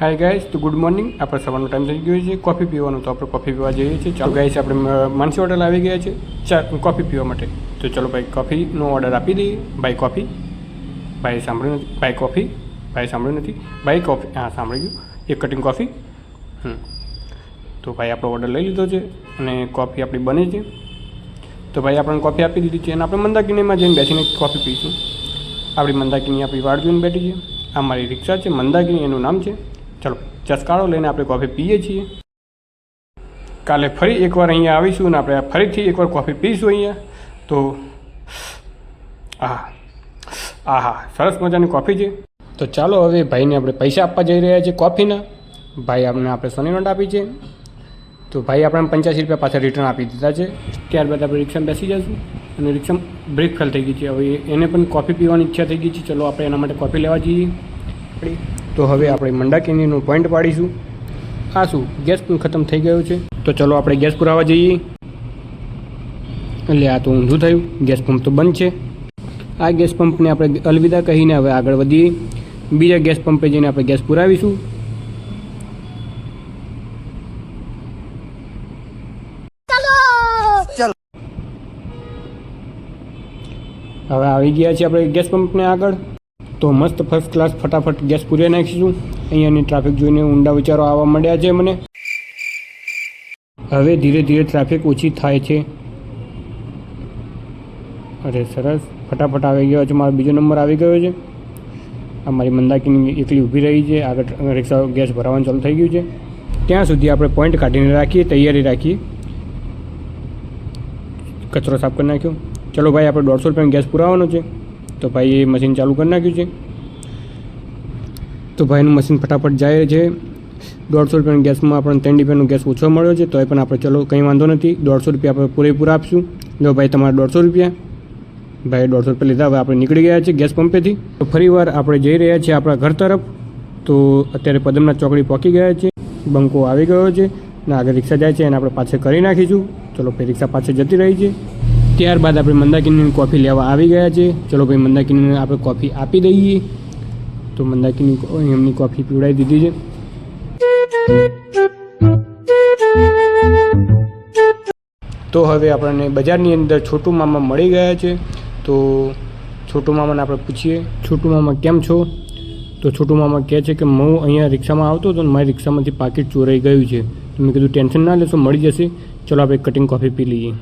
હાય guys તો good morning આપણે સવારનો ટાઈમ થઈ ગયો છે. કોફી પીવાનું તો આપણે કોફી પીવા જઈએ છીએ. ચાલો ગાઈસ આપણે માનસી હોટલ આવી ગયા છે. ચા કોફી પીવા માટે. તો ચલો ભાઈ કોફીનો ઓર્ડર આપી દઈએ. ભાઈ કોફી ભાઈ સાંભળ્યું નથી. ભાઈ કોફી ભાઈ સાંભળ્યું નથી. ભાઈ કોફી હા સાંભળી ગયું. એક કટિંગ કોફી હમ. તો ભાઈ, આપણો ઓર્ડર લઈ લીધો છે અને કોફી આપણી બને છે. તો ભાઈ, આપણને કોફી આપી દીધી છે અને આપણે મંદાકિનીમાં જઈને બેસીને કોફી પીશું. આપણી મંદાકિની આપણી વાડ જોઈને બેઠી છે. આ મારી રિક્ષા છે. મંદાકિની એનું નામ છે. ચલો ચસકાળો લઈને આપણે કોફી પીએ છીએ. કાલે ફરી એકવાર અહીંયા આવીશું અને આપણે ફરીથી એકવાર કોફી પીશું અહીંયા. તો, આહા આહા, સરસ મજાની કોફી છે. તો ચાલો હવે ભાઈને આપણે પૈસા આપવા જઈ રહ્યા છીએ કોફીના ભાઈ આપણે આપણે સોની નોટ આપી છે. તો ભાઈ આપણે પંચ્યાસી રૂપિયા પાછા રિટર્ન આપી દીધા છે. ત્યારબાદ આપણે રિક્ષામાં બેસી જઈશું અને રિક્ષામાં બ્રેક ફેલ થઈ ગઈ છે. હવે એને પણ કોફી પીવાની ઈચ્છા થઈ ગઈ છે. ચલો આપણે એના માટે કોફી લેવા જઈએ. આપણી તો હવે આપણે મંડાકીનીનું પોઈન્ટ પાડીશું. આ શું ગેસ પણ ખતમ થઈ ગયો છે? તો ચલો આપણે ગેસ પુરાવા જઈએ. એટલે આ તો ઊંધું થયું ગેસ પંપ તો બંધ છે. આ ગેસ પંપને આપણે અલવિદા કહીને હવે આગળ વધીએ. બીજા ગેસ પંપે જઈને આપણે ગેસ પુરાવીશું. હવે આવી ગયા છીએ આપણે ગેસ પંપને આગળ. તો મસ્ત ફર્સ્ટ ક્લાસ ફટાફટ ગેસ પૂરી નાખીશું. અહીંયાની ટ્રાફિક જોઈને ઊંડા વિચારો આવવા મળ્યા છે મને. હવે ધીરે ધીરે ટ્રાફિક ઓછી થાય છે. અરે સરસ. ફટાફટ આવી ગયો છે. મારો બીજો નંબર આવી ગયો છે. આ મારી મંદાકીની એકલી ઊભી રહી છે. આગળ રિક્ષા ગેસ ભરાવાનું ચાલુ થઈ ગયું છે. ત્યાં સુધી આપણે પોઈન્ટ કાઢીને રાખીએ, તૈયારી રાખીએ. કચરો સાફ કરી નાખ્યો. ચલો ભાઈ, આપણે દોઢસો રૂપિયાનો ગેસ પુરાવાનો છે. તો ભાઈ એ મશીન ચાલુ કરી નાખ્યું છે. તો ભાઈનું મશીન ફટાફટ જાય છે. દોઢસો રૂપિયાના ગેસમાં આપણને ત્રણ રૂપિયાનો ગેસ ઓછો મળ્યો છે તો એ પણ આપણે ચલો, કંઈ વાંધો નથી. દોઢસો રૂપિયા આપણે પૂરેપૂરા આપશું. જો ભાઈ તમારા દોઢસો રૂપિયા ભાઈ દોઢસો રૂપિયા લીધા, હવે આપણે નીકળી ગયા છીએ ગેસ પંપેથી. તો ફરીવાર આપણે જઈ રહ્યા છીએ આપણા ઘર તરફ. તો અત્યારે પદમનાથ ચોકડી પહોંચી ગયા છે. બંકો આવી ગયો છે. ને આગળ રિક્ષા જાય છે, એને આપણે પાછળ કરી નાખીશું. ચલો, ભાઈ રિક્ષા પાછળ જતી રહી છે. ત્યારબાદ આપણે મંદાકિનીની કોફી લેવા આવી ગયા છે. ચલો ભાઈ, મંદાકિનીને આપણે કોફી આપી દઈએ. તો મંદાકિની એમની કોફી પીવડાવી દીધી છે. તો હવે આપણને બજારની અંદર છોટુ મામા મળી ગયા છે. તો છોટુ મામાને આપણે પૂછીએ, છોટુ મામા, કેમ છો? તો છોટુ મામા કહે છે કે, હું અહીંયા રિક્ષામાં આવતો હતો મારી રિક્ષામાંથી પાકીટ ચોરાઈ ગયું છે. તો મેં કીધું, ટેન્શન ના લેશો, મળી જશે. ચલો આપણે કટિંગ કોફી પી લઈએ.